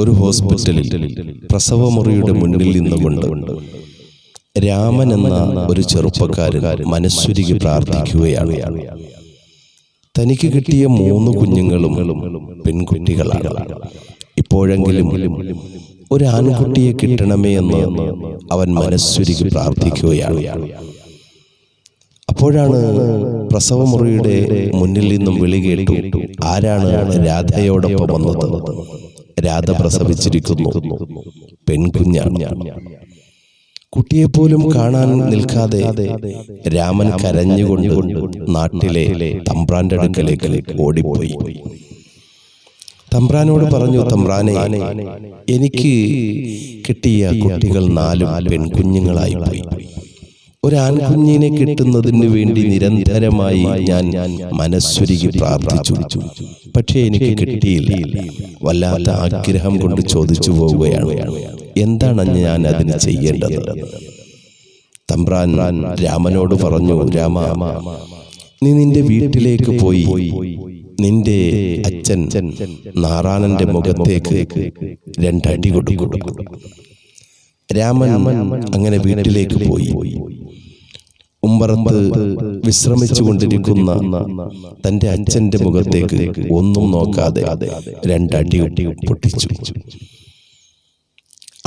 ഒരു ഹോസ്പിറ്റലിൽ പ്രസവമുറിയുടെ മുന്നിൽ നിന്നുകൊണ്ട് രാമൻ എന്ന ഒരു ചെറുപ്പക്കാരൻ മനസ്സുരുകി പ്രാർത്ഥിക്കുകയാണ്. തനിക്ക് കിട്ടിയ മൂന്ന് കുഞ്ഞുങ്ങളും പെൺകുട്ടികളാണ്. ഇപ്പോഴെങ്കിലും ഒരു ആൺകുട്ടിയെ കിട്ടണമേ എന്ന് അവൻ മനസ്സുരുകി പ്രാർത്ഥിക്കുകയാണ്. അപ്പോഴാണ് പ്രസവമുറിയുടെ മുന്നിൽ നിന്നും വിളി കേട്ടു ആരാണ് രാധയോടൊപ്പം വന്നത്. രാധ പ്രസവിച്ചിരിക്കുന്നു. പെൺകുഞ്ഞാണ്. കുട്ടിയെപ്പോലും കാണാൻ നിൽക്കാതെ രാമൻ കരഞ്ഞുകൊണ്ട് നാട്ടിലെ തമ്പ്രാന്റെ അടുക്കലേക്ക് ഓടിപ്പോയി. തമ്പ്രാനോട് പറഞ്ഞു തമ്പ്രാനെ എനിക്ക് കിട്ടിയ കുട്ടികൾ നാലും പെൺകുഞ്ഞുങ്ങളായി പോയി. ഒരു ആൺകുഞ്ഞിനെ കിട്ടുന്നതിന് വേണ്ടി നിരന്തരമായി ഞാൻ മനസ്സുരുകി പ്രാർത്ഥിച്ചു. പക്ഷേ എനിക്ക് കിട്ടിയില്ല. വല്ലാത്ത ആഗ്രഹം കൊണ്ട് ചോദിച്ചു പോവുകയാണ്. എന്താണ് ഞാൻ അതിന് ചെയ്യേണ്ടത്? തമ്പ്രാൻ രാമനോട് പറഞ്ഞു രാമ നീ നിന്റെ വീട്ടിലേക്ക് പോയി. നിന്റെ അച്ഛൻ നാറാണന്റെ മുഖത്തേക്ക് രണ്ടടി കൊടുക്കും. രാമൻ അങ്ങനെ വീട്ടിലേക്ക് പോയി. ഉമ്പറത്ത് വിശ്രമിച്ചു കൊണ്ടിരിക്കുന്ന തന്റെ അച്ഛന്റെ മുഖത്തേക്ക് ഒന്നും നോക്കാതെ രണ്ടടി പൊട്ടിച്ചു.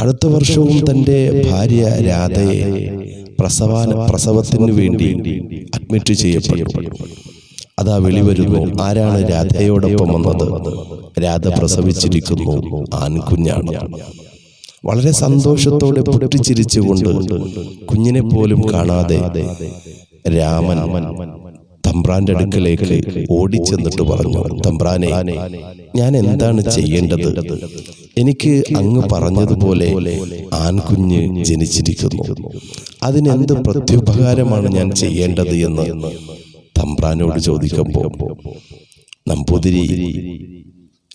അടുത്ത വർഷവും തന്റെ ഭാര്യ രാധയെ പ്രസവാന പ്രസവത്തിനു വേണ്ടി അഡ്മിറ്റ് ചെയ്യപ്പെടും അതാ വെളിവരുന്നു ആരാണ് രാധയോടൊപ്പം വന്നത്? രാധ പ്രസവിച്ചിരിക്കുന്നു ആൺകുഞ്ഞാണ്. വളരെ സന്തോഷത്തോടെ പൊട്ടിച്ചിരിച്ചുകൊണ്ട് കുഞ്ഞിനെ പോലും കാണാതെ രാമൻ തമ്പ്രാന്റെ അടുക്കലേക്ക് ഓടിച്ചെന്നിട്ട് പറഞ്ഞു തമ്പ്രാനെ ഞാൻ എന്താണ് ചെയ്യേണ്ടത്? എനിക്ക് അങ്ങ് പറഞ്ഞതുപോലെ ആൺകുഞ്ഞ് ജനിച്ചിരിക്കുന്നു. അതിനെന്ത് പ്രത്യുപകാരമാണ് ഞാൻ ചെയ്യേണ്ടത് എന്ന് തമ്പ്രാനോട് ചോദിക്കുമ്പോൾ നമ്പൂതിരി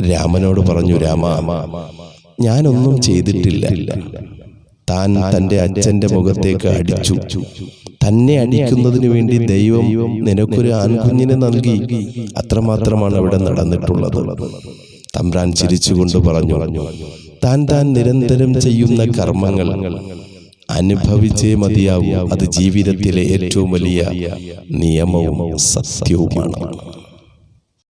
രാമനോട് പറഞ്ഞു രാമ ഞാനൊന്നും ചെയ്തിട്ടില്ല. താൻ തന്റെ അച്ഛന്റെ മുഖത്തേക്ക് അടിച്ചു. തന്നെ അടിക്കുന്നതിന് വേണ്ടി ദൈവം നിനക്കൊരു ആൺകുഞ്ഞിനെ നൽകി. അത്രമാത്രമാണ് അവിടെ നടന്നിട്ടുള്ളത്. തമ്പ്രാൻ ചിരിച്ചുകൊണ്ട് പറഞ്ഞു താൻ താൻ നിരന്തരം ചെയ്യുന്ന കർമ്മങ്ങൾ അനുഭവിച്ചേ മതിയാവും. അത് ജീവിതത്തിലെ ഏറ്റവും വലിയ നിയമവും സത്യവുമാണ്.